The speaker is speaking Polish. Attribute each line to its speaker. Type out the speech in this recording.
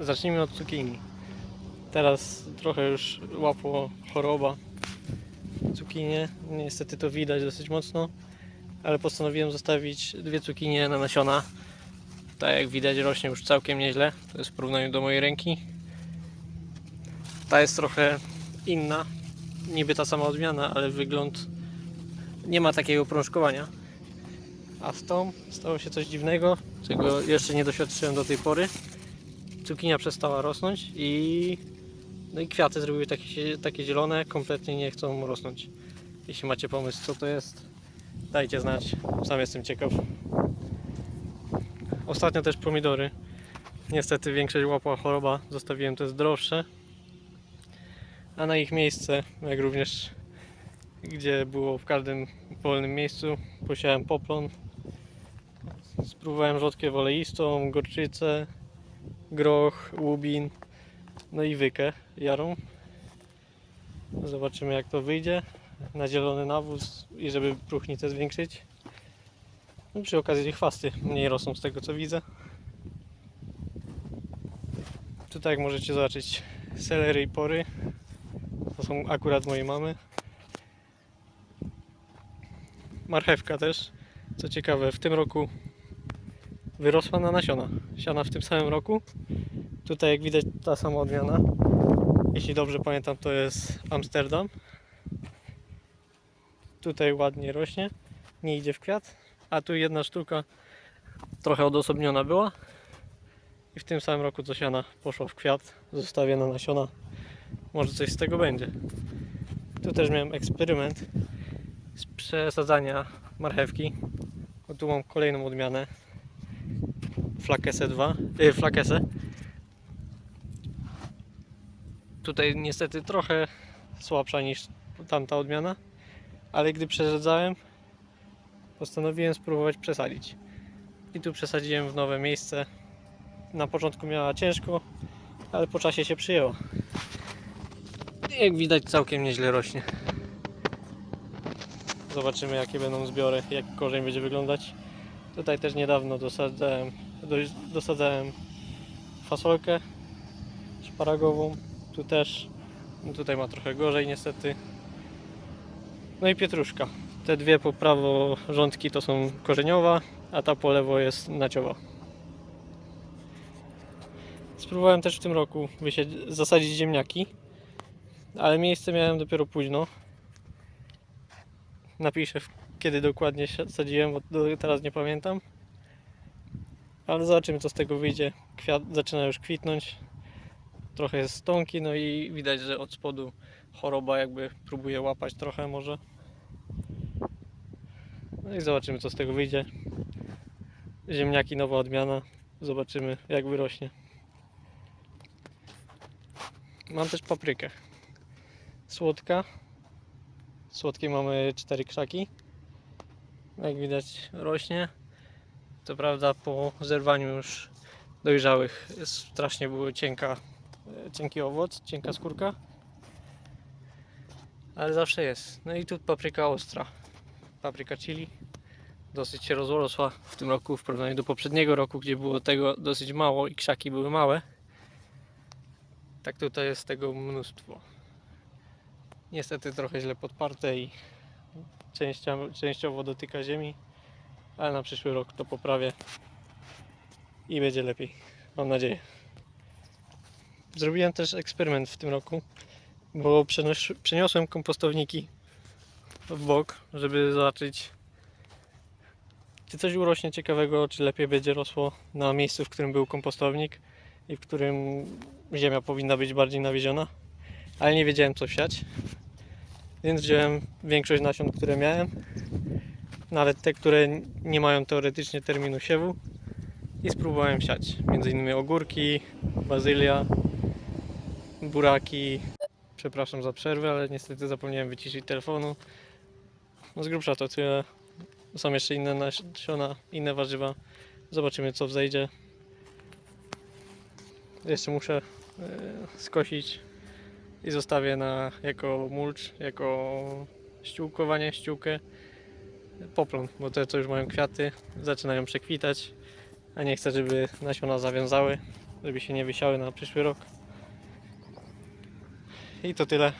Speaker 1: zacznijmy od cukinii. Teraz trochę już łapło choroba cukinię. Niestety to widać dosyć mocno, ale postanowiłem zostawić dwie cukinie na nasiona. Tak jak widać rośnie już całkiem nieźle. To jest w porównaniu do mojej ręki. Ta jest trochę inna. Niby ta sama odmiana, ale wygląd nie ma takiego prążkowania. A z tą stało się coś dziwnego, czego jeszcze nie doświadczyłem do tej pory. Cukinia przestała rosnąć i, no i kwiaty zrobiły takie, takie zielone, kompletnie nie chcą rosnąć. Jeśli macie pomysł co to jest, dajcie znać, sam jestem ciekaw. Ostatnio też pomidory. Niestety większość łapła choroba, zostawiłem te zdrowsze. A na ich miejsce, jak również gdzie było w każdym wolnym miejscu, posiałem poplon. Spróbowałem rzodkiew oleistą, gorczycę, groch, łubin, no i wykę jarą. Zobaczymy jak to wyjdzie na zielony nawóz i żeby próchnicę zwiększyć. No, przy okazji chwasty mniej rosną z tego co widzę. Tutaj jak możecie zobaczyć selery i pory. To są akurat mojej mamy. Marchewka też. Co ciekawe, w tym roku wyrosła na nasiona. Siana w tym samym roku. Tutaj jak widać ta sama odmiana. Jeśli dobrze pamiętam to jest Amsterdam. Tutaj ładnie rośnie. Nie idzie w kwiat. A tu jedna sztuka trochę odosobniona była. I w tym samym roku co siana poszła w kwiat. Zostawię na nasiona. Może coś z tego będzie. Tu też miałem eksperyment z przesadzania marchewki. O, tu mam kolejną odmianę. Flakesę 2, yy, flakesę. Tutaj niestety trochę słabsza niż tamta odmiana, ale gdy przesadzałem, postanowiłem spróbować przesadzić. I tu przesadziłem w nowe miejsce. Na początku miała ciężko, ale po czasie się przyjęła. Jak widać całkiem nieźle rośnie. Zobaczymy jakie będą zbiory, jak korzeń będzie wyglądać. Tutaj też niedawno dosadzałem, do- dosadzałem fasolkę szparagową. Tu też, no tutaj ma trochę gorzej niestety. No i pietruszka. Te dwie po prawo rządki to są korzeniowa, a ta po lewo jest naciowa. Spróbowałem też w tym roku zasadzić ziemniaki, ale miejsce miałem dopiero późno. Napiszę kiedy dokładnie sadziłem, bo teraz nie pamiętam. Ale zobaczymy co z tego wyjdzie. Kwiat zaczyna już kwitnąć. Trochę jest stonki, no i widać, że od spodu choroba jakby próbuje łapać trochę może. No i zobaczymy co z tego wyjdzie. Ziemniaki nowa odmiana. Zobaczymy jak wyrośnie. Mam też paprykę. Słodka. Słodkiej mamy cztery krzaki. Jak widać rośnie. Co prawda po zerwaniu już dojrzałych strasznie było cienka, e, cienki owoc, cienka skórka. Ale zawsze jest. No i tu papryka ostra. Papryka chili. Dosyć się rozrosła w tym roku w porównaniu do poprzedniego roku, gdzie było tego dosyć mało i krzaki były małe. Tak tutaj jest tego mnóstwo. Niestety trochę źle podparte i częściowo, częściowo dotyka ziemi, ale na przyszły rok to poprawię i będzie lepiej. Mam nadzieję. Zrobiłem też eksperyment w tym roku, bo przenoś- przeniosłem kompostowniki w bok, żeby zobaczyć, czy coś urośnie ciekawego, czy lepiej będzie rosło na miejscu, w którym był kompostownik i w którym ziemia powinna być bardziej nawieziona, ale nie wiedziałem co siać. Więc wziąłem większość nasion, które miałem, nawet te, które nie mają teoretycznie terminu siewu i spróbowałem siać. Między innymi ogórki, bazylia, buraki. Przepraszam za przerwę, ale niestety zapomniałem wyciszyć telefonu. No z grubsza to tyle. Są jeszcze inne nasiona, inne warzywa. Zobaczymy co wzejdzie. Jeszcze muszę e, skosić i zostawię na, jako mulcz, jako ściółkowanie, ściółkę poplon, bo te co już mają kwiaty zaczynają przekwitać, a nie chcę, żeby nasiona zawiązały żeby się nie wysiały na przyszły rok. I to tyle.